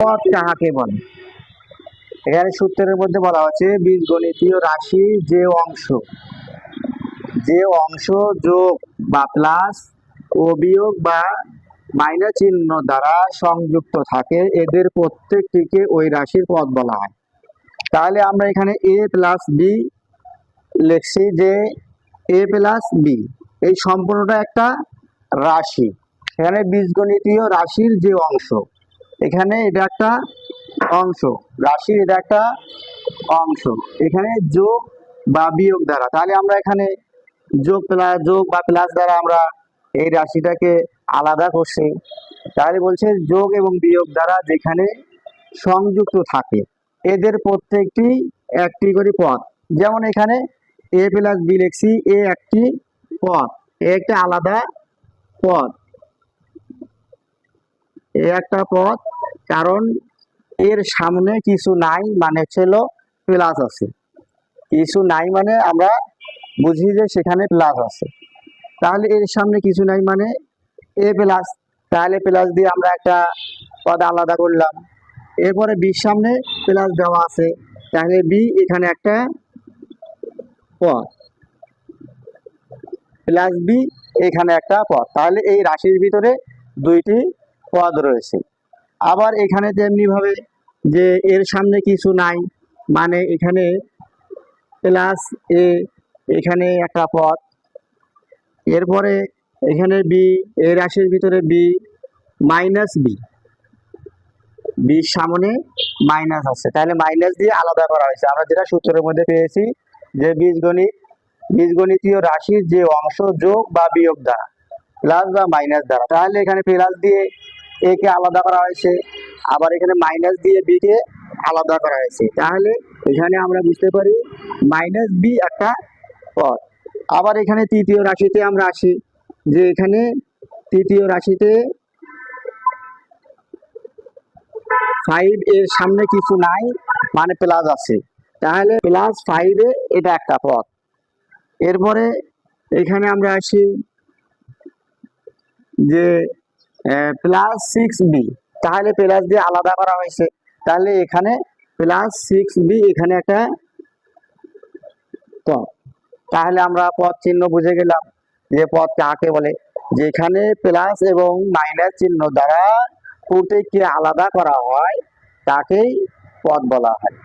পদ কাহাকে বলে। এখানে সূত্রের মধ্যে বলা হচ্ছে বীজগণিতীয় রাশি যে অংশ যে অংশ যোগ বা প্লাস ও বিয়োগ বা মাইনাস চিহ্ন দ্বারা সংযুক্ত থাকে, এদের প্রত্যেকটিকে ওই রাশির পদ বলা হয়। তাহলে আমরা এখানে এ প্লাস বি লিখছি যে এ প্লাস বি এই সম্পূর্ণটা একটা রাশি। এখানে বীজগণিতীয় রাশির যে অংশ এখানে এটা একটা অংশ, রাশির এটা একটা অংশ। এখানে যোগ বা বিয়োগ দ্বারা। তাহলে আমরা এখানে যোগ প্লাস যোগ বা প্লাস দ্বারা আমরা এই রাশিটাকে আলাদা করছি। তাহলে বলছে যোগ এবং বিয়োগ দ্বারা যেখানে সংযুক্ত থাকে, এদের প্রত্যেকটি একটি করে পথ যেমন এখানে এ প্লাস বি লিখছি এ একটি পথ এ একটা আলাদা পথ এ একটা পদ কারণ এর সামনে কিছু নাই মানে ছিল প্লাস আছে। কিছু নাই মানে আমরা বুঝি যে সেখানে প্লাস আছে। তাহলে এর সামনে কিছু নাই মানে এ প্লাস তাহলে প্লাস দিয়ে আমরা একটা পদ আলাদা করলাম। এরপরে বির সামনে প্লাস দেওয়া আছে। তাহলে বি এখানে একটা পদ। প্লাস বি এখানে একটা পদ। তাহলে এই রাশির ভিতরে দুইটি পদ রয়েছে। আবার এখানে তেমনি ভাবে যে এর সামনে কিছু নাই মানে এখানে প্লাস এ এখানে একটা পথ। এরপরে এখানে বি এই রাশির ভিতরে বি মাইনাস বি বির সামনে মাইনাস আছে। তাহলে মাইনাস দিয়ে আলাদা করা হয়েছে। আমরা যেটা সূত্রের মধ্যে পেয়েছি যে বীজগণিত, বীজগণিতীয় রাশির যে অংশ যোগ বা বিয়োগ দ্বারা প্লাস বা মাইনাস দ্বারা। তাহলে এখানে প্লাস দিয়ে এ কে আলাদা করা হয়েছে, আবার এখানে মাইনাস দিয়ে বি কে আলাদা করা হয়েছে। তাহলে এখানে আমরা বুঝতে পারি মাইনাস বি একটা পদ। আবার এখানে তৃতীয় রাশিতে আমরা আসি যে এখানে তৃতীয় রাশিতে ফাইভ এর সামনে কিছু নাই মানে প্লাস আছে। তাহলে প্লাস ফাইভে এটা একটা পদ। এরপরে এখানে আমরা আসি যে প্লাস সিক্স বি তাহলে প্লাস দিয়ে আলাদা করা হয়েছে। তাহলে এখানে প্লাস সিক্স বি এখানে একটা পদ। তাহলে আমরা পদ চিহ্ন বুঝে গেলাম যে পদ কাকে বলে। যেখানে প্লাস এবং মাইনাস চিহ্ন দ্বারা প্রত্যেককে আলাদা করা হয়, তাকেই পদ বলা হয়।